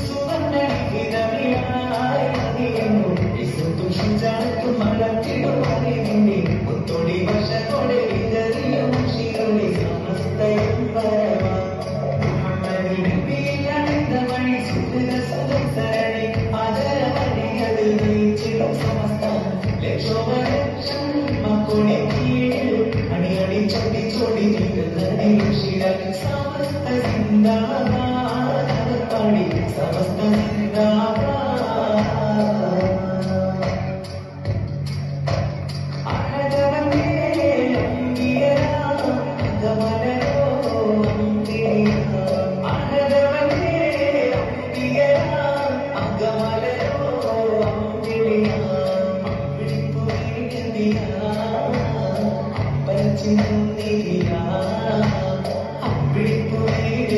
സുവർണ വിഹിതമിയായി സന്തോഷിച്ചാൽ മലത്തിടുവാനെ മുത്തൊളിവ సమస్త జిందా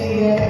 Yeah.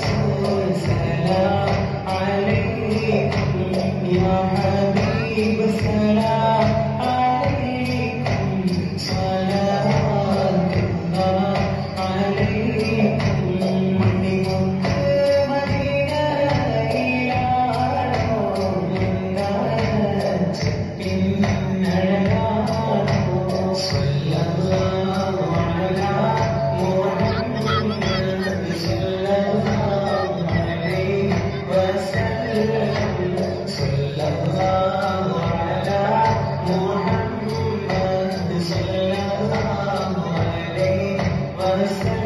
soul is Thank you.